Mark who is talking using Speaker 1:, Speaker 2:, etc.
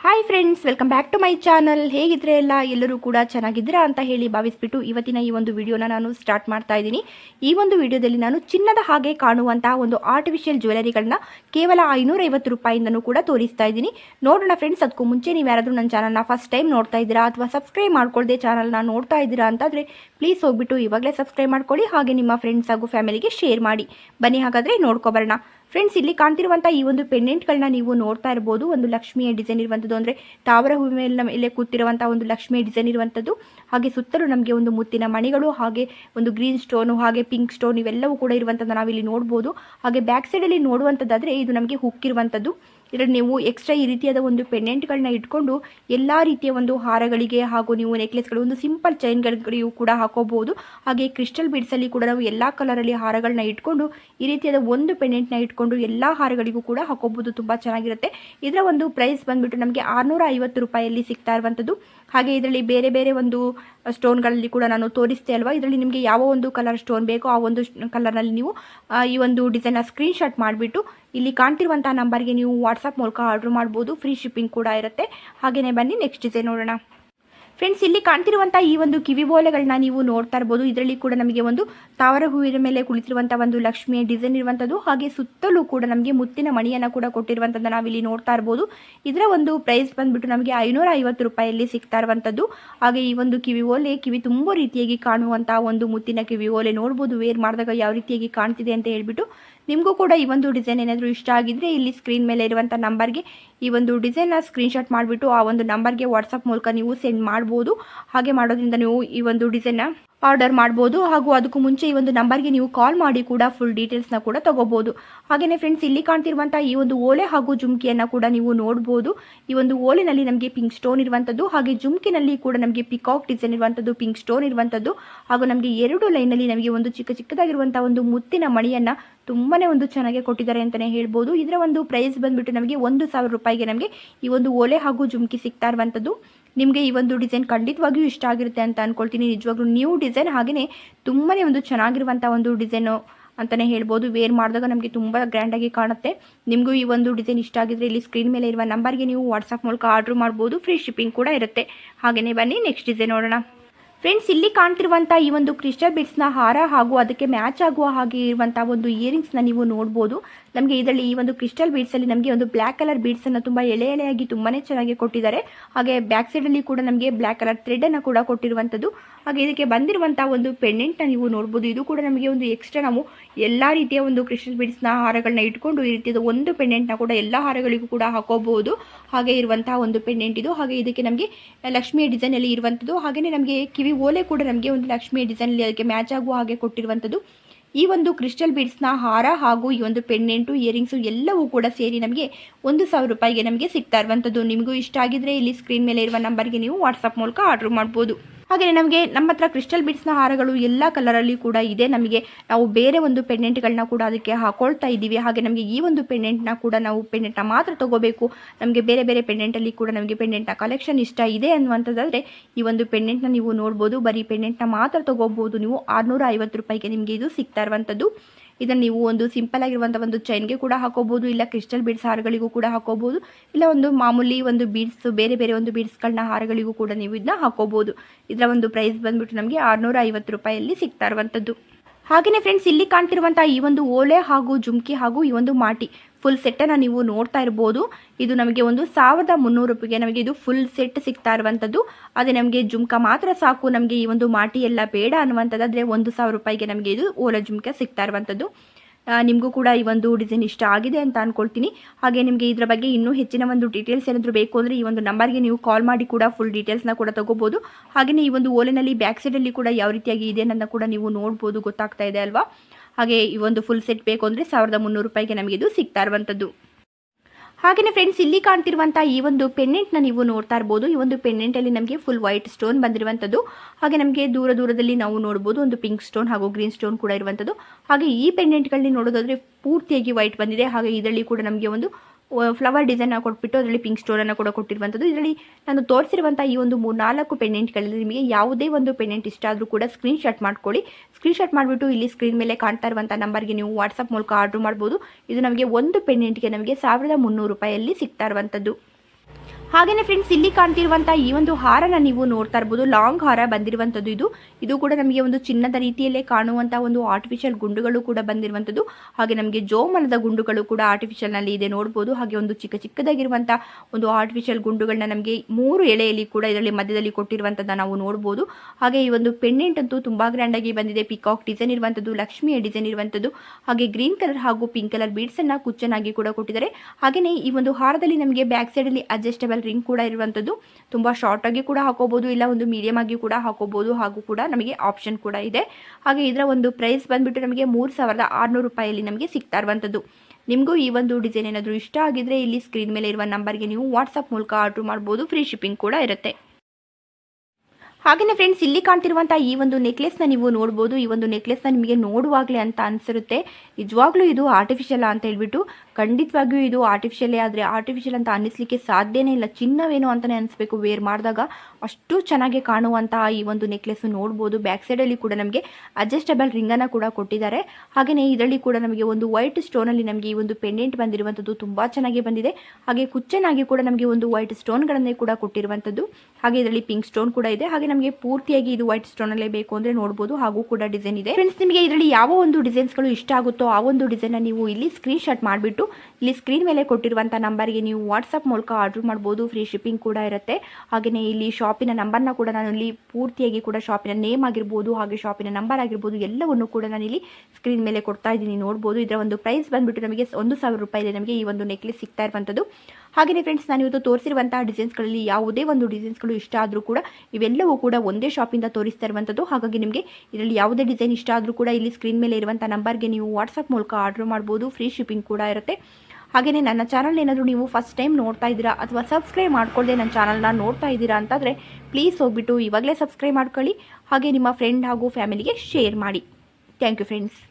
Speaker 1: Hi friends welcome back to my channel ಹೇಗಿದ್ರೆ ಎಲ್ಲ ಎಲ್ಲರೂ ಕೂಡ ಚೆನ್ನಾಗಿದ್ದೀರಾ ಅಂತ ಹೇಳಿ ಭಾವಿಸ್ಬಿಟ್ಟು ಇವತ್ತಿನ ಈ ಒಂದು ವಿಡಿಯೋನ ನಾನು ಸ್ಟಾರ್ಟ್ ಮಾಡ್ತಾ ಇದ್ದೀನಿ. ಈ ಒಂದು ವಿಡಿಯೋದಲ್ಲಿ ನಾನು ಚಿನ್ನದ ಹಾಗೆ ಕಾಣುವಂತಹ ಒಂದು ಆರ್ಟಿಫಿಷಿಯಲ್ ಜ್ಯುವೆಲರಿಗಳನ್ನ ಕೇವಲ ಐನೂರೈವತ್ತು ರೂಪಾಯಿಂದನೂ ಕೂಡ ತೋರಿಸ್ತಾ ಇದ್ದೀನಿ. ನೋಡೋಣ ಫ್ರೆಂಡ್ಸ್ ಅದಕ್ಕೂ ಮುಂಚೆ ನೀವು ಯಾರಾದರೂ ನನ್ನ ಚಾನಲ್ನ ಫಸ್ಟ್ ಟೈಮ್ ನೋಡ್ತಾ ಇದ್ದೀರಾ ಅಥವಾ ಸಬ್ಸ್ಕ್ರೈಬ್ ಮಾಡ್ಕೊಳ್ಳದೆ ಚಾನಲ್ನ ನೋಡ್ತಾ ಇದ್ದೀರಾ ಅಂತಾದರೆ ಪ್ಲೀಸ್ ಹೋಗ್ಬಿಟ್ಟು ಇವಾಗಲೇ ಸಬ್ಸ್ಕ್ರೈಬ್ ಮಾಡ್ಕೊಳ್ಳಿ ಹಾಗೆ ನಿಮ್ಮ ಫ್ರೆಂಡ್ಸ್ ಹಾಗೂ ಫ್ಯಾಮಿಲಿಗೆ ಶೇರ್ ಮಾಡಿ. ಬನ್ನಿ ಹಾಗಾದರೆ ನೋಡ್ಕೊಬರೋಣ ಫ್ರೆಂಡ್ಸ್ ಇಲ್ಲಿ ಕಾಣ್ತಿರುವಂಥ ಈ ಒಂದು ಪೆಂಡೆಂಟ್ಗಳನ್ನ ನೀವು ನೋಡ್ತಾ ಇರಬಹುದು ಒಂದು ಲಕ್ಷ್ಮಿಯ ಡಿಸೈನ್ ಇರುವಂಥದ್ದು ಅಂದ್ರೆ ತಾವರ ಹೂವಿನ ಮೇಲೆ ಮೇಲೆ ಕೂತಿರುವಂಥ ಒಂದು ಲಕ್ಷ್ಮಿಯ ಡಿಸೈನ್ ಇರುವಂಥದ್ದು ಹಾಗೆ ಸುತ್ತಲೂ ನಮಗೆ ಒಂದು ಮುತ್ತಿನ ಮಣಿಗಳು, ಹಾಗೆ ಒಂದು ಗ್ರೀನ್ ಸ್ಟೋನು ಹಾಗೆ ಪಿಂಕ್ ಸ್ಟೋನ್ ಇವೆಲ್ಲವೂ ಕೂಡ ಇರುವಂಥದ್ದು ನಾವಿಲ್ಲಿ ನೋಡಬಹುದು ಹಾಗೆ ಬ್ಯಾಕ್ ಸೈಡ್ ಅಲ್ಲಿ ನೋಡುವಂತದ್ದಾದ್ರೆ ಇದು ನಮಗೆ ಹುಕ್ಕಿರುವಂತದ್ದು ಇದರಲ್ಲಿ ನೀವು ಎಕ್ಸ್ಟ್ರಾ ಈ ರೀತಿಯಾದ ಒಂದು ಪೆಂಡೆಂಟ್ಗಳನ್ನ ಇಟ್ಕೊಂಡು ಎಲ್ಲ ರೀತಿಯ ಒಂದು ಹಾರಗಳಿಗೆ ಹಾಗೂ ನೀವು ನೆಕ್ಲೆಸ್ಗಳು ಒಂದು ಸಿಂಪಲ್ ಚೈನ್ಗಳಿಗೂ ಕೂಡ ಹಾಕೋಬಹುದು. ಹಾಗೆ ಕ್ರಿಸ್ಟಲ್ ಬೀಡ್ಸಲ್ಲಿ ಕೂಡ ನಾವು ಎಲ್ಲ ಕಲರಲ್ಲಿ ಹಾರಗಳನ್ನ ಇಟ್ಕೊಂಡು ಈ ರೀತಿಯಾದ ಒಂದು ಪೆಂಡೆಂಟ್ನ ಇಟ್ಕೊಂಡು ಎಲ್ಲ ಹಾರಗಳಿಗೂ ಕೂಡ ಹಾಕೋಬಹುದು. ತುಂಬ ಚೆನ್ನಾಗಿರುತ್ತೆ. ಇದರ ಒಂದು ಪ್ರೈಸ್ ಬಂದ್ಬಿಟ್ಟು ನಮಗೆ ಆರುನೂರ ಐವತ್ತು ರೂಪಾಯಲ್ಲಿ ಸಿಗ್ತಾ ಇರುವಂಥದ್ದು ಹಾಗೆ ಇದರಲ್ಲಿ ಬೇರೆ ಬೇರೆ ಒಂದು ಸ್ಟೋನ್ಗಳಲ್ಲಿ ಕೂಡ ನಾನು ತೋರಿಸ್ತೆ ಅಲ್ವಾ? ಇದರಲ್ಲಿ ನಿಮಗೆ ಯಾವ ಒಂದು ಕಲರ್ ಸ್ಟೋನ್ ಬೇಕೋ ಆ ಒಂದು ಕಲರ್ನಲ್ಲಿ ನೀವು ಈ ಒಂದು ಡಿಸೈನ್ನ ಸ್ಕ್ರೀನ್ಶಾಟ್ ಮಾಡಿಬಿಟ್ಟು ಇಲ್ಲಿ ಕಾಣ್ತಿರುವಂತಹ ನಂಬರ್ಗೆ ನೀವು ವಾಟ್ಸಪ್ ಮೂಲಕ ಆರ್ಡರ್ ಮಾಡಬಹುದು ಫ್ರೀ ಶಿಪ್ಪಿಂಗ್ ಕೂಡ ಇರುತ್ತೆ. ಹಾಗೆಯೇ ಬನ್ನಿ ನೆಕ್ಸ್ಟ್ ಡಿಸೈನ್ ನೋಡೋಣ. ಫ್ರೆಂಡ್ಸ್ ಇಲ್ಲಿ ಕಾಣ್ತಿರುವಂತಹ ಈ ಒಂದು ಕಿವಿ ಬೋಲೆಗಳನ್ನ ನೀವು ನೋಡ್ತಾ ಇರ್ಬೋದು. ಇದರಲ್ಲಿ ಕೂಡ ನಮಗೆ ಒಂದು ತಾವರ ಹೂವಿನ ಮೇಲೆ ಕುಳಿತಿರುವಂತಹ ಒಂದು ಲಕ್ಷ್ಮಿಯ ಡಿಸೈನ್ ಇರುವಂಥದ್ದು ಹಾಗೆ ಸುತ್ತಲೂ ಕೂಡ ನಮಗೆ ಮುತ್ತಿನ ಮಣಿಯನ್ನು ಕೂಡ ಕೊಟ್ಟಿರುವಂಥದ್ದು ನಾವಿಲ್ಲಿ ನೋಡ್ತಾ ಇರ್ಬೋದು. ಇದರ ಒಂದು ಪ್ರೈಸ್ ಬಂದ್ಬಿಟ್ಟು ನಮಗೆ ಐನೂರ ಐವತ್ತು ರೂಪಾಯಲ್ಲಿ ಸಿಗ್ತಾ ಇರುವಂಥದ್ದು ಹಾಗೆ ಈ ಒಂದು ಕಿವಿ ಓಲೆ ಕಿವಿ ತುಂಬಾ ರೀತಿಯಾಗಿ ಕಾಣುವಂತಹ ಒಂದು ಮುತ್ತಿನ ಕಿವಿ ಓಲೆ ನೋಡ್ಬೋದು. ವೇರ್ ಮಾಡಿದಾಗ ಯಾವ ರೀತಿಯಾಗಿ ಕಾಣ್ತಿದೆ ಅಂತ ಹೇಳ್ಬಿಟ್ಟು ನಿಮಗೂ ಕೂಡ ಈ ಒಂದು ಡಿಸೈನ್ ಏನಾದರೂ ಇಷ್ಟ ಆಗಿದ್ರೆ ಇಲ್ಲಿ ಸ್ಕ್ರೀನ್ ಮೇಲೆ ಇರುವಂಥ ನಂಬರ್ಗೆ ಈ ಒಂದು ಡಿಸೈನ್ನ ಸ್ಕ್ರೀನ್ಶಾಟ್ ಮಾಡಿಬಿಟ್ಟು ಆ ಒಂದು ನಂಬರ್ಗೆ ವಾಟ್ಸಪ್ ಮೂಲಕ ನೀವು ಸೆಂಡ್ ಮಾಡ್ಬೋದು. ಹಾಗೆ ಮಾಡೋದ್ರಿಂದ ನೀವು ಈ ಒಂದು ಡಿಸೈನ್ನ ಆರ್ಡರ್ ಮಾಡ್ಬೋದು. ಹಾಗೂ ಅದಕ್ಕೂ ಮುಂಚೆ ಈ ಒಂದು ನಂಬರ್ಗೆ ನೀವು ಕಾಲ್ ಮಾಡಿ ಕೂಡ ಫುಲ್ ಡೀಟೇಲ್ಸ್ನ ಕೂಡ ತಗೋಬಹುದು ಹಾಗೆಯೇ ಫ್ರೆಂಡ್ಸ್, ಇಲ್ಲಿ ಕಾಣ್ತಿರುವಂಥ ಈ ಒಂದು ಓಲೆ ಹಾಗೂ ಜುಮ್ಕಿಯನ್ನು ಕೂಡ ನೀವು ನೋಡ್ಬೋದು. ಈ ಒಂದು ಓಲೆನಲ್ಲಿ ನಮಗೆ ಪಿಂಕ್ ಸ್ಟೋನ್ ಇರುವಂಥದ್ದು ಹಾಗೆ ಜುಮ್ಕಿನಲ್ಲಿ ಕೂಡ ನಮಗೆ ಪಿಕಾಕ್ ಡಿಸೈನ್ ಇರುವಂಥದ್ದು ಪಿಂಕ್ ಸ್ಟೋನ್ ಇರುವಂಥದ್ದು ಹಾಗೂ ನಮಗೆ ಎರಡು ಲೈನಲ್ಲಿ ನಮಗೆ ಒಂದು ಚಿಕ್ಕ ಚಿಕ್ಕದಾಗಿರುವಂಥ ಒಂದು ಮುತ್ತಿನ ಮಣಿಯನ್ನು ತುಂಬಾನೇ ಒಂದು ಚೆನ್ನಾಗಿ ಕೊಟ್ಟಿದ್ದಾರೆ ಅಂತಲೇ ಹೇಳ್ಬೋದು. ಇದರ ಒಂದು ಪ್ರೈಸ್ ಬಂದ್ಬಿಟ್ಟು ನಮಗೆ ಒಂದು ಸಾವಿರ ರೂಪಾಯಿಗೆ ನಮಗೆ ಈ ಒಂದು ಓಲೆ ಹಾಗೂ ಜುಮ್ಕಿ ಸಿಗ್ತಾ ಇರುವಂಥದ್ದು ನಿಮಗೆ ಈ ಒಂದು ಡಿಸೈನ್ ಖಂಡಿತವಾಗಿಯೂ ಇಷ್ಟ ಆಗಿರುತ್ತೆ ಅಂತ ಅಂದ್ಕೊಳ್ತೀನಿ ನಿಜವಾಗ್ಲೂ ನ್ಯೂ ಡಿಸೈನ್ ಹಾಗೆಯೇ ತುಂಬಾ ಒಂದು ಚೆನ್ನಾಗಿರುವಂಥ ಒಂದು ಡಿಸೈನು ಅಂತಲೇ ಹೇಳ್ಬೋದು. ವೇರ್ ಮಾಡಿದಾಗ ನಮಗೆ ತುಂಬ ಗ್ರ್ಯಾಂಡಾಗಿ ಕಾಣುತ್ತೆ. ನಿಮಗೂ ಈ ಒಂದು ಡಿಸೈನ್ ಇಷ್ಟ ಆಗಿದ್ರೆ ಇಲ್ಲಿ ಸ್ಕ್ರೀನ್ ಮೇಲೆ ಇರುವ ನಂಬರ್ಗೆ ನೀವು ವಾಟ್ಸಪ್ ಮೂಲಕ ಆರ್ಡ್ರ್ ಮಾಡ್ಬೋದು. ಫ್ರೀ ಶಿಪ್ಪಿಂಗ್ ಕೂಡ ಇರುತ್ತೆ. ಹಾಗೆಯೇ ಬನ್ನಿ ನೆಕ್ಸ್ಟ್ ಡಿಸೈನ್ ನೋಡೋಣ. ಫ್ರೆಂಡ್ಸ್ ಇಲ್ಲಿ ಕಾಣ್ತಿರುವಂತಹ ಈ ಒಂದು ಕ್ರಿಸ್ಟಲ್ ಬಿಟ್ಸ್ನ ಹಾರ ಹಾಗೂ ಅದಕ್ಕೆ ಮ್ಯಾಚ್ ಆಗುವ ಹಾಗೆ ಇರುವಂತಹ ಒಂದು ಇಯರಿಂಗ್ಸ್ನ ನೀವು ನೋಡಬಹುದು ನಮಗೆ ಇದರಲ್ಲಿ ಈ ಒಂದು ಕ್ರಿಸ್ಟಲ್ ಬೀಡ್ಸಲ್ಲಿ ನಮಗೆ ಒಂದು ಬ್ಲ್ಯಾಕ್ ಕಲರ್ ಬೀಡ್ಸನ್ನು ತುಂಬಾ ಎಳೆ ಎಳೆಯಾಗಿ ತುಂಬಾನೇ ಚೆನ್ನಾಗಿ ಕೊಟ್ಟಿದ್ದಾರೆ. ಹಾಗೆ ಬ್ಯಾಕ್ ಸೈಡಲ್ಲಿ ಕೂಡ ನಮಗೆ ಬ್ಲ್ಯಾಕ್ ಕಲರ್ ಥ್ರೆಡನ್ನು ಕೂಡ ಕೊಟ್ಟಿರುವಂಥದ್ದು ಹಾಗೆ ಇದಕ್ಕೆ ಬಂದಿರುವಂತಹ ಒಂದು ಪೆಂಡೆಂಟ್ನ ನೀವು ನೋಡಬಹುದು ಇದು ಕೂಡ ನಮಗೆ ಒಂದು ಎಕ್ಸ್ಟ್ರಾ ನಾವು ಎಲ್ಲಾ ರೀತಿಯ ಒಂದು ಕ್ರಿಸ್ಟಲ್ ಬೀಡ್ಸ್ನ ಹಾರಗಳನ್ನ ಇಟ್ಕೊಂಡು ಈ ರೀತಿಯ ಒಂದು ಪೆಂಡೆಂಟ್ನ ಕೂಡ ಎಲ್ಲ ಹಾರಗಳಿಗೂ ಕೂಡ ಹಾಕೋಬಹುದು. ಹಾಗೆ ಇರುವಂತಹ ಒಂದು ಪೆಂಡೆಂಟ್ ಇದು. ಹಾಗೆ ಇದಕ್ಕೆ ನಮಗೆ ಲಕ್ಷ್ಮಿಯ ಡಿಸೈನಲ್ಲಿ ಇರುವಂಥದ್ದು ಹಾಗೆಯೇ ನಮಗೆ ಕಿವಿ ಓಲೆ ಕೂಡ ನಮಗೆ ಒಂದು ಲಕ್ಷ್ಮಿಯ ಡಿಸೈನ್ ಅದಕ್ಕೆ ಮ್ಯಾಚ್ ಆಗುವ ಹಾಗೆ ಕೊಟ್ಟಿರುವಂಥದ್ದು ಈ ಒಂದು ಕ್ರಿಸ್ಟಲ್ ಬೀಡ್ಸ್ನ ಹಾರ ಹಾಗೂ ಈ ಒಂದು ಪೆಂಡೆಂಟು ಇಯರಿಂಗ್ಸು ಎಲ್ಲವೂ ಕೂಡ ಸೇರಿ ನಮಗೆ ಒಂದು ಸಾವಿರ ರೂಪಾಯಿಗೆ ನಮಗೆ ಸಿಗ್ತಾ ಇರುವಂಥದ್ದು ನಿಮಗೂ ಇಷ್ಟ ಆಗಿದ್ರೆ ಇಲ್ಲಿ ಸ್ಕ್ರೀನ್ ಮೇಲೆ ಇರುವ ನಂಬರ್ಗೆ ನೀವು ವಾಟ್ಸಪ್ ಮೂಲಕ ಆರ್ಡ್ರ್ ಮಾಡ್ಬೋದು. ಹಾಗೆಯೇ ನಮಗೆ ನಮ್ಮ ಹತ್ರ ಕ್ರಿಸ್ಟಲ್ ಬೀಡ್ಸ್ನ ಹಾರಗಳು ಎಲ್ಲ ಕಲರಲ್ಲಿ ಕೂಡ ಇದೆ. ನಮಗೆ ನಾವು ಬೇರೆ ಒಂದು ಪೆಂಡೆಂಟ್ಗಳನ್ನ ಕೂಡ ಅದಕ್ಕೆ ಹಾಕೊಳ್ತಾ ಇದ್ದೀವಿ. ಹಾಗೆ ನಮಗೆ ಈ ಒಂದು ಪೆಂಡೆಂಟ್ನ ಕೂಡ ನಾವು ಪೆಂಡೆಂಟ್ನ ಮಾತ್ರ ತಗೋಬೇಕು. ನಮಗೆ ಬೇರೆ ಬೇರೆ ಪೆಂಡೆಂಟಲ್ಲಿ ಕೂಡ ನಮಗೆ ಪೆಂಡೆಂಟ್ನ ಕಲೆಕ್ಷನ್ ಇಷ್ಟ ಇದೆ ಅನ್ನುವಂಥದ್ದಾದರೆ ಈ ಒಂದು ಪೆಂಡೆಂಟ್ನ ನೀವು ನೋಡ್ಬೋದು. ಬರೀ ಪೆಂಡೆಂಟ್ನ ಮಾತ್ರ ತೊಗೋಬೋದು. ನೀವು ಆರುನೂರ ಐವತ್ತು ರೂಪಾಯಿಗೆ ನಿಮಗೆ ಇದು ಸಿಗ್ತಾ ಇರುವಂಥದ್ದು. ಇದನ್ನು ನೀವು ಒಂದು ಸಿಂಪಲ್ ಆಗಿರುವಂಥ ಒಂದು ಚೈನ್ಗೆ ಕೂಡ ಹಾಕೋಬೋದು, ಇಲ್ಲ ಕ್ರಿಸ್ಟಲ್ ಬೀಡ್ಸ್ ಹಾರಗಳಿಗೂ ಕೂಡ ಹಾಕೋಬೋದು, ಇಲ್ಲ ಒಂದು ಮಾಮೂಲಿ ಒಂದು ಬೀಡ್ಸ್ ಬೇರೆ ಬೇರೆ ಒಂದು ಬೀಡ್ಸ್ಗಳನ್ನ ಹಾರಗಳಿಗೂ ಕೂಡ ನೀವು ಇದನ್ನ ಹಾಕೋಬೋದು. ಇದರ ಒಂದು ಪ್ರೈಸ್ ಬಂದ್ಬಿಟ್ಟು ನಮಗೆ ಆರುನೂರ ಐವತ್ತು ರೂಪಾಯಲ್ಲಿ ಸಿಗ್ತಾ ಇರುವಂಥದ್ದು ಹಾಗೆಯೇ ಫ್ರೆಂಡ್ಸ್ ಇಲ್ಲಿ ಕಾಣ್ತಿರುವಂಥ ಈ ಒಂದು ಓಲೆ ಹಾಗೂ ಜುಮ್ಕಿ ಹಾಗೂ ಈ ಒಂದು ಮಾಟಿ ಫುಲ್ ಸೆಟ್ಟನ್ನು ನೀವು ನೋಡ್ತಾ ಇರ್ಬೋದು. ಇದು ನಮಗೆ ಒಂದು ಸಾವಿರದ ಮುನ್ನೂರು ರೂಪಾಯಿಗೆ ನಮಗೆ ಇದು ಫುಲ್ ಸೆಟ್ ಸಿಗ್ತಾ ಇರುವಂಥದ್ದು ಅದೇ ನಮಗೆ ಜುಮ್ಕ ಮಾತ್ರ ಸಾಕು. ನಮಗೆ ಈ ಒಂದು ಮಾಟಿ ಎಲ್ಲ ಬೇಡ ಅನ್ನುವಂಥದ್ದಾದರೆ ಒಂದು ಸಾವಿರ ರೂಪಾಯಿಗೆ ನಮಗೆ ಇದು ಓಲಾ ಜುಮ್ಕ ಸಿಗ್ತಾ ಇರುವಂಥದ್ದು ನಿಮಗೂ ಕೂಡ ಈ ಒಂದು ಡಿಸೈನ್ ಇಷ್ಟ ಆಗಿದೆ ಅಂತ ಅಂದ್ಕೊಳ್ತೀನಿ ಹಾಗೆ ನಿಮಗೆ ಇದರ ಬಗ್ಗೆ ಇನ್ನೂ ಹೆಚ್ಚಿನ ಒಂದು ಡೀಟೇಲ್ಸ್ ಏನಾದರೂ ಬೇಕು ಅಂದರೆ ಈ ಒಂದು ನಂಬರ್ಗೆ ನೀವು ಕಾಲ್ ಮಾಡಿ ಕೂಡ ಫುಲ್ ಡೀಟೇಲ್ಸ್ನ ಕೂಡ ತಗೋಬಹುದು ಹಾಗೆಯೇ ಈ ಒಂದು ಓಲೆನಲ್ಲಿ ಬ್ಯಾಕ್ ಸೈಡಲ್ಲಿ ಕೂಡ ಯಾವ ರೀತಿಯಾಗಿ ಇದೆ ಅನ್ನೋದನ್ನ ಕೂಡ ನೀವು ನೋಡ್ಬೋದು. ಗೊತ್ತಾಗ್ತಾ ಇದೆ ಅಲ್ವಾ? ಹಾಗೆ ಈ ಒಂದು ಫುಲ್ ಸೆಟ್ ಬೇಕು ಅಂದರೆ ಸಾವಿರದ ಮುನ್ನೂರು ರೂಪಾಯಿಗೆ ನಮಗೆ ಇದು ಸಿಗ್ತಾ ಇರುವಂಥದ್ದು. ಹಾಗೆಯೇ ಫ್ರೆಂಡ್ಸ್ ಇಲ್ಲಿ ಕಾಣ್ತಿರುವಂಥ ಈ ಒಂದು ಪೆಂಡೆಂಟ್ನ ನೀವು ನೋಡ್ತಾ ಇರ್ಬೋದು. ಈ ಒಂದು ಪೆಂಡೆಂಟಲ್ಲಿ ನಮಗೆ ಫುಲ್ ವೈಟ್ ಸ್ಟೋನ್ ಬಂದಿರುವಂಥದ್ದು. ಹಾಗೆ ನಮಗೆ ದೂರ ದೂರದಲ್ಲಿ ನಾವು ನೋಡ್ಬೋದು ಒಂದು ಪಿಂಕ್ ಸ್ಟೋನ್ ಹಾಗೂ ಗ್ರೀನ್ ಸ್ಟೋನ್ ಕೂಡ ಇರುವಂಥದ್ದು. ಹಾಗೆ ಈ ಪೆಂಡೆಂಟ್ಗಳಲ್ಲಿ ನೋಡೋದಾದರೆ ಪೂರ್ತಿಯಾಗಿ ವೈಟ್ ಬಂದಿದೆ. ಹಾಗೆ ಇದರಲ್ಲಿ ಕೂಡ ನಮಗೆ ಒಂದು ಫ್ಲವರ್ ಡಿಸೈನ್ ಕೊಟ್ಬಿಟ್ಟು ಅದರಲ್ಲಿ ಪಿಂಕ್ ಸ್ಟೋನನ್ನು ಕೂಡ ಕೊಟ್ಟಿರುವಂಥದ್ದು. ಇದರಲ್ಲಿ ನಾನು ತೋರಿಸಿರುವಂಥ ಈ ಒಂದು ಮೂರು ನಾಲ್ಕು ಪೆಂಡೆಂಟ್ಗಳಲ್ಲಿ ನಿಮಗೆ ಯಾವುದೇ ಒಂದು ಪೆಂಡೆಂಟ್ ಇಷ್ಟ ಆದರೂ ಕೂಡ ಸ್ಕ್ರೀನ್ ಶಾಟ್ ಮಾಡ್ಕೊಳ್ಳಿ. ಸ್ಕ್ರೀನ್ ಶಾಟ್ ಮಾಡಿಬಿಟ್ಟು ಇಲ್ಲಿ ಸ್ಕ್ರೀನ್ ಮೇಲೆ ಕಾಣ್ತಾ ಇರುವಂಥ ನಂಬರ್ಗೆ ನೀವು ವಾಟ್ಸಪ್ ಮೂಲಕ ಆರ್ಡ್ರ್ ಮಾಡ್ಬೋದು. ಇದು ನಮಗೆ ಒಂದು ಪೆಂಡೆಂಟ್ಗೆ ನಮಗೆ ಸಾವಿರದ ಮುನ್ನೂರು ರೂಪಾಯಲ್ಲಿ ಸಿಗ್ತಾ ಇರುವಂಥದ್ದು. ಹಾಗೇನೆ ಫ್ರೆಂಡ್ಸ್ ಇಲ್ಲಿ ಕಾಣ್ತಿರುವಂತಹ ಈ ಒಂದು ಹಾರನ ನೀವು ನೋಡ್ತಾ ಇರ್ಬೋದು. ಲಾಂಗ್ ಹಾರ ಬಂದಿರುವಂತದ್ದು ಇದು. ಇದು ಕೂಡ ನಮಗೆ ಒಂದು ಚಿನ್ನದ ರೀತಿಯಲ್ಲೇ ಕಾಣುವಂತಹ ಒಂದು ಆರ್ಟಿಫಿಷಿಯಲ್ ಗುಂಡುಗಳು ಕೂಡ ಬಂದಿರುವಂತದ್ದು ಹಾಗೆ ನಮಗೆ ಜೋಮನದ ಗುಂಡುಗಳು ಕೂಡ ಆರ್ಟಿಫಿಷಿಯಲ್ನಲ್ಲಿ ಇದೆ ನೋಡಬಹುದು ಹಾಗೆ ಒಂದು ಚಿಕ್ಕ ಚಿಕ್ಕದಾಗಿರುವಂತಹ ಒಂದು ಆರ್ಟಿಫಿಷಿಯಲ್ ಗುಂಡುಗಳನ್ನ ನಮಗೆ ಮೂರು ಎಳೆಯಲ್ಲಿ ಕೂಡ ಇದರಲ್ಲಿ ಮಧ್ಯದಲ್ಲಿ ಕೊಟ್ಟಿರುವಂಥದ್ದು ನಾವು ನೋಡಬಹುದು ಹಾಗೆ ಈ ಒಂದು ಪೆಂಡೆಂಟ್ ಅಂತೂ ತುಂಬಾ ಗ್ರ್ಯಾಂಡಾಗಿ ಬಂದಿದೆ. ಪಿಕಾಕ್ ಡಿಸೈನ್ ಇರುವಂತದ್ದು ಲಕ್ಷ್ಮಿಯ ಡಿಸೈನ್ ಇರುವಂತದ್ದು ಹಾಗೆ ಗ್ರೀನ್ ಕಲರ್ ಹಾಗೂ ಪಿಂಕ್ ಕಲರ್ ಬೀಡ್ಸ್ ಅನ್ನ ಕುಚ್ಚನಾಗಿ ಕೂಡ ಕೊಟ್ಟಿದ್ದಾರೆ. ಹಾಗೆಯೇ ಈ ಒಂದು ಹಾರದಲ್ಲಿ ನಮಗೆ ಬ್ಯಾಕ್ ಸೈಡ್ ಅಲ್ಲಿ ರಿಂಗ್ ಕೂಡ ಇರುವಂತದ್ದು ತುಂಬಾ ಶಾರ್ಟ್ ಆಗಿ ಕೂಡ ಹಾಕೋಬಹುದು ಇಲ್ಲ ಒಂದು ಮೀಡಿಯಂ ಆಗಿ ಕೂಡ ಹಾಕೋಬಹುದು ಹಾಗೂ ಕೂಡ ನಮಗೆ ಆಪ್ಷನ್ ಕೂಡ ಇದೆ. ಹಾಗೆ ಇದರ ಒಂದು ಪ್ರೈಸ್ ಬಂದ್ಬಿಟ್ಟು ನಮಗೆ ಮೂರು ಸಾವಿರದ ಆರುನೂರು ರೂಪಾಯಿಯಲ್ಲಿ ನಮಗೆ ಸಿಗ್ತಾ ಇರುವಂಥದ್ದು. ನಿಮಗೂ ಈ ಒಂದು ಡಿಸೈನ್ ಏನಾದರೂ ಇಷ್ಟ ಆಗಿದ್ರೆ ಇಲ್ಲಿ ಸ್ಕ್ರೀನ್ ಮೇಲೆ ಇರುವ ನಂಬರ್ಗೆ ನೀವು ವಾಟ್ಸಪ್ ಮೂಲಕ ಆರ್ಡರ್ ಮಾಡ್ಬೋದು. ಫ್ರೀ ಶಿಪ್ಪಿಂಗ್ ಕೂಡ ಇರುತ್ತೆ. ಹಾಗೆಯೇ ಫ್ರೆಂಡ್ಸ್ ಇಲ್ಲಿ ಕಾಣ್ತಿರುವಂತಹ ಈ ಒಂದು ನೆಕ್ಲೆಸ್ನ ನೀವು ನೋಡಬಹುದು ಈ ಒಂದು ನೆಕ್ಲೆಸ್ನ ನಿಮಗೆ ನೋಡುವಾಗಲೇ ಅಂತ ಅನ್ಸಿರುತ್ತೆ. ನಿಜವಾಗ್ಲೂ ಇದು ಆರ್ಟಿಫಿಷಿಯಲ್ ಅಂತ ಹೇಳ್ಬಿಟ್ಟು, ಖಂಡಿತವಾಗಿಯೂ ಇದು ಆರ್ಟಿಫಿಷಿಯಲೇ ಆದರೆ ಆರ್ಟಿಫಿಷಿಯಲ್ ಅಂತ ಅನ್ನಿಸ್ಲಿಕ್ಕೆ ಸಾಧ್ಯನೇ ಇಲ್ಲ. ಚಿನ್ನವೇನು ಅಂತಾನೆ ಅನಿಸ್ಬೇಕು ವೇರ್ ಮಾಡಿದಾಗ. ಅಷ್ಟು ಚೆನ್ನಾಗಿ ಕಾಣುವಂತಹ ಈ ಒಂದು ನೆಕ್ಲೆಸ್ ನೋಡಬಹುದು ಬ್ಯಾಕ್ ಸೈಡ್ ಅಲ್ಲಿ ಕೂಡ ನಮಗೆ ಅಡ್ಜಸ್ಟಬಲ್ ರಿಂಗನ್ನು ಕೂಡ ಕೊಟ್ಟಿದ್ದಾರೆ. ಹಾಗೆಯೇ ಇದರಲ್ಲಿ ಕೂಡ ನಮಗೆ ಒಂದು ವೈಟ್ ಸ್ಟೋನ್ ಅಲ್ಲಿ ನಮಗೆ ಈ ಒಂದು ಪೆಂಡೆಂಟ್ ಬಂದಿರುವಂತದ್ದು ತುಂಬಾ ಚೆನ್ನಾಗಿ ಬಂದಿದೆ. ಹಾಗೆ ಕುಚ್ಚನಾಗಿ ಕೂಡ ನಮಗೆ ಒಂದು ವೈಟ್ ಸ್ಟೋನ್ಗಳನ್ನೇ ಕೂಡ ಕೊಟ್ಟಿರುವಂತದ್ದು ಹಾಗೆ ಇದರಲ್ಲಿ ಪಿಂಕ್ ಸ್ಟೋನ್ ಕೂಡ ಇದೆ. ಹಾಗೆ ನಮಗೆ ಪೂರ್ತಿಯಾಗಿ ಇದು ವೈಟ್ ಸ್ಟೋನಲ್ಲೇ ಬೇಕು ಅಂದ್ರೆ ನೋಡಬಹುದು ಹಾಗೂ ಕೂಡ ಡಿಸೈನ್ ಇದೆ. ಫ್ರೆಂಡ್ಸ್ ನಿಮಗೆ ಇದರಲ್ಲಿ ಯಾವ ಒಂದು ಡಿಸೈನ್ಸ್ಗಳು ಇಷ್ಟ ಆಗುತ್ತೋ ಆ ಒಂದು ಡಿಸೈನ್ ನೀವು ಇಲ್ಲಿ ಸ್ಕ್ರೀನ್ ಶಾಟ್ ಮಾಡಿಬಿಟ್ಟು, ಇಲ್ಲಿ ಸ್ಕ್ರೀನ್ ಮೇಲೆ ಕೊಟ್ಟಿರುವಂಥ ನಂಬರ್ಗೆ ನೀವು ವಾಟ್ಸಪ್ ಮೂಲಕ ಆರ್ಡರ್ ಮಾಡಬಹುದು ಫ್ರೀ ಶಿಪ್ಪಿಂಗ್ ಕೂಡ ಇರುತ್ತೆ. ಹಾಗೆಯೇ ಇಲ್ಲಿ ಶಾಪಿನ ನಂಬರ್ನ ಕೂಡ ನಾನು ಇಲ್ಲಿ ಪೂರ್ತಿಯಾಗಿ ಕೂಡ ಶಾಪಿನ ನೇಮ್ ಆಗಿರ್ಬೋದು, ಹಾಗೆ ಶಾಪಿನ ನಂಬರ್ ಆಗಿರ್ಬೋದು, ಎಲ್ಲವನ್ನು ಕೂಡ ನಾನು ಇಲ್ಲಿ ಸ್ಕ್ರೀನ್ ಮೇಲೆ ಕೊಡ್ತಾ ಇದ್ದೀನಿ. ನೋಡಬಹುದು ಇದರ ಒಂದು ಪ್ರೈಸ್ ಬಂದ್ಬಿಟ್ಟು ನಮಗೆ ಒಂದು ಸಾವಿರ ರೂಪಾಯಿದೆ ನಮಗೆ ಈ ಒಂದು ನೆಕ್ಲೆಸ್ ಸಿಗ್ತಾ ಇರುವಂಥದ್ದು ಹಾಗೆಯೇ ಫ್ರೆಂಡ್ಸ್ ನಾನು ಇವತ್ತು ತೋರಿಸಿರುವಂತಹ ಡಿಸೈನ್ಸ್ಗಳಲ್ಲಿ ಯಾವುದೇ ಒಂದು ಡಿಸೈನ್ಸ್ಗಳು ಇಷ್ಟ ಆದರೂ ಕೂಡ ಇವೆಲ್ಲವೂ ಕೂಡ ಒಂದೇ ಶಾಪಿಂದ ತೋರಿಸ್ತಾ ಇರುವಂಥದ್ದು ಹಾಗಾಗಿ ನಿಮಗೆ ಇದರಲ್ಲಿ ಯಾವುದೇ ಡಿಸೈನ್ ಇಷ್ಟ ಆದರೂ ಕೂಡ ಇಲ್ಲಿ ಸ್ಕ್ರೀನ್ ಮೇಲೆ ಇರುವಂಥ ನಂಬರ್ಗೆ ನೀವು ವಾಟ್ಸಪ್ ಮೂಲಕ ಆರ್ಡರ್ ಮಾಡ್ಬೋದು. ಫ್ರೀ ಶಿಪ್ಪಿಂಗ್ ಕೂಡ ಇರುತ್ತೆ. ಹಾಗೆಯೇ ನನ್ನ ಚಾನಲ್ ಏನಾದರೂ ನೀವು ಫಸ್ಟ್ ಟೈಮ್ ನೋಡ್ತಾ ಇದ್ದೀರಾ ಅಥವಾ ಸಬ್ಸ್ಕ್ರೈಬ್ ಮಾಡ್ಕೊಳ್ಳದೆ ನನ್ನ ಚಾನಲ್ನ ನೋಡ್ತಾ ಇದ್ದೀರಾ ಅಂತಂದರೆ ಪ್ಲೀಸ್ ಹೋಗ್ಬಿಟ್ಟು ಇವಾಗಲೇ ಸಬ್ಸ್ಕ್ರೈಬ್ ಮಾಡ್ಕೊಳ್ಳಿ. ಹಾಗೆ ನಿಮ್ಮ ಫ್ರೆಂಡ್ ಹಾಗೂ ಫ್ಯಾಮಿಲಿಗೆ ಶೇರ್ ಮಾಡಿ. Thank you friends